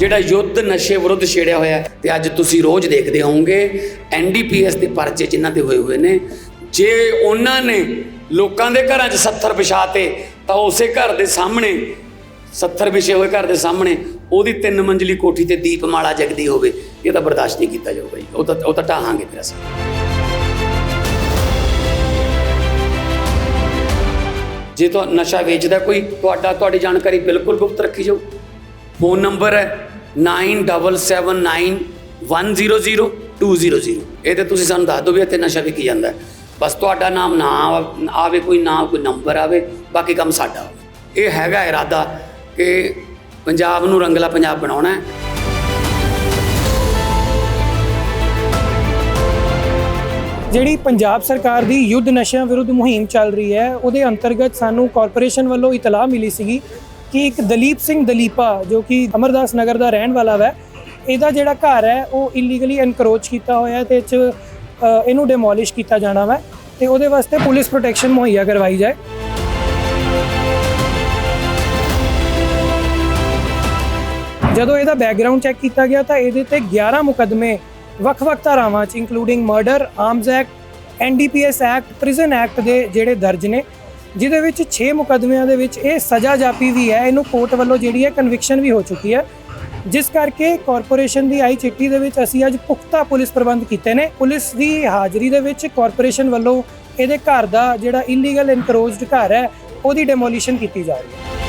ਜਿਹੜਾ ਯੁੱਧ ਨਸ਼ੇ ਵਿਰੁੱਧ ਛੇੜਿਆ ਹੋਇਆ ਹੈ, ਤੇ ਅੱਜ ਤੁਸੀਂ ਰੋਜ਼ ਦੇਖਦੇ ਹੋਵੋਗੇ ਐਨਡੀਪੀਐਸ ਦੇ ਪਰਚੇ ਜਿਨ੍ਹਾਂ ਤੇ ਹੋਏ ਹੋਏ ਨੇ, ਜੇ ਉਹਨਾਂ ਨੇ ਲੋਕਾਂ ਦੇ ਘਰਾਂ 'ਚ 70 ਵਿਛਾਤੇ, ਤਾਂ ਉਸੇ ਘਰ ਦੇ ਸਾਹਮਣੇ 70 ਵਿਛੇ ਹੋਏ ਘਰ ਦੇ ਸਾਹਮਣੇ, ਉਹਦੀ ਤਿੰਨ ਮੰਜ਼ਲੀ ਕੋਠੀ ਤੇ ਦੀਪਮਾਲਾ ਜਗਦੀ ਹੋਵੇ, ਇਹ ਤਾਂ ਬਰਦਾਸ਼ਤ ਨਹੀਂ ਕੀਤਾ ਜਾਊਗਾ ਜੀ। ਉਹ ਤਾਂ ਉਹ ਤਾਂ ਢਾਹਾਂਗੇ ਫਿਰ ਅਸੀਂ। ਜੇ ਤਾਂ ਨਸ਼ਾ ਵੇਚਦਾ ਕੋਈ, ਤੁਹਾਡਾ, ਤੁਹਾਡੀ ਜਾਣਕਾਰੀ ਬਿਲਕੁਲ ਗੁਪਤ ਰੱਖੀ ਜਾਓ ਫੋਨ ਨੰਬਰ ਹੈ 9779100200 ਇਹ ਤੇ ਤੁਸੀਂ ਸਾਨੂੰ ਦੱਸ ਦਿਓ ਵੀ ਇੱਥੇ ਨਸ਼ਾ ਵਿਕੀ ਜਾਂਦਾ ਬਸ ਤੁਹਾਡਾ ਨਾਮ ਨਾ ਆਵੇ ਕੋਈ ਨਾ ਕੋਈ ਨੰਬਰ ਆਵੇ ਬਾਕੀ ਕੰਮ ਸਾਡਾ ਹੋਵੇ ਇਹ ਹੈਗਾ ਇਰਾਦਾ ਕਿ ਪੰਜਾਬ ਨੂੰ ਰੰਗਲਾ ਪੰਜਾਬ ਬਣਾਉਣਾ ਹੈ ਜਿਹੜੀ ਪੰਜਾਬ ਸਰਕਾਰ ਦੀ ਯੁੱਧ ਨਸ਼ਿਆਂ ਵਿਰੁੱਧ ਮੁਹਿੰਮ ਚੱਲ ਰਹੀ ਹੈ ਉਹਦੇ ਅੰਤਰਗਤ ਸਾਨੂੰ ਕਾਰਪੋਰੇਸ਼ਨ ਵੱਲੋਂ ਇਤਲਾਹ ਮਿਲੀ ਸੀਗੀ ਕਿ ਇੱਕ ਦਲੀਪ ਸਿੰਘ ਦਲੀਪਾ ਜੋ ਕਿ ਅਮਰਦਾਸ ਨਗਰ ਦਾ ਰਹਿਣ ਵਾਲਾ ਹੈ ਇਹਦਾ ਜਿਹੜਾ ਘਰ ਹੈ ਉਹ ਇਲੀਗਲੀ ਐਨਕਰੋਚ ਕੀਤਾ ਹੋਇਆ ਹੈ ਤੇ ਇਹ 'ਚ ਇਹਨੂੰ ਡਿਮੋਲਿਸ਼ ਕੀਤਾ ਜਾਣਾ ਵਾ ਤੇ ਉਹਦੇ ਵਾਸਤੇ ਪੁਲਿਸ ਪ੍ਰੋਟੈਕਸ਼ਨ ਮੁਹੱਈਆ ਕਰਵਾਈ ਜਾਏ। ਜਦੋਂ ਇਹਦਾ ਬੈਕਗ੍ਰਾਉਂਡ ਚੈੱਕ ਕੀਤਾ ਗਿਆ ਤਾਂ ਇਹਦੇ ਤੇ 11 ਮੁਕੱਦਮੇ ਵੱਖ-ਵੱਖ ਧਾਰਾਵਾਂ 'ਚ including murder, arms act, NDPS act, prison act ਦੇ ਜਿਹੜੇ ਦਰਜ ਨੇ ਜਿਹਦੇ ਵਿੱਚ 6 ਮੁਕੱਦਮਿਆਂ ਦੇ ਵਿੱਚ ਇਹ ਸਜ਼ਾ ਜਾਪੀ ਵੀ ਹੈ। ਇਹਨੂੰ ਕੋਰਟ ਵੱਲੋਂ ਜਿਹੜੀ ਹੈ ਕਨਵਿਕਸ਼ਨ ਵੀ ਹੋ ਚੁੱਕੀ ਹੈ। ਜਿਸ ਕਰਕੇ ਕਾਰਪੋਰੇਸ਼ਨ ਦੀ ਆਈ ਚਿੱਠੀ ਦੇ ਵਿੱਚ ਅਸੀਂ ਅੱਜ ਪੁਖਤਾ ਪੁਲਿਸ ਪ੍ਰਬੰਧ ਕੀਤੇ ਨੇ। ਪੁਲਿਸ ਦੀ ਹਾਜ਼ਰੀ ਦੇ ਵਿੱਚ ਕਾਰਪੋਰੇਸ਼ਨ ਵੱਲੋਂ ਇਹਦੇ ਘਰ ਦਾ ਜਿਹੜਾ ਇਲੀਗਲ ਐਨਕਰੋਚਡ ਘਰ ਹੈ, ਉਹਦੀ ਡੈਮੋਲੀਸ਼ਨ ਕੀਤੀ ਜਾ ਰਹੀ ਹੈ।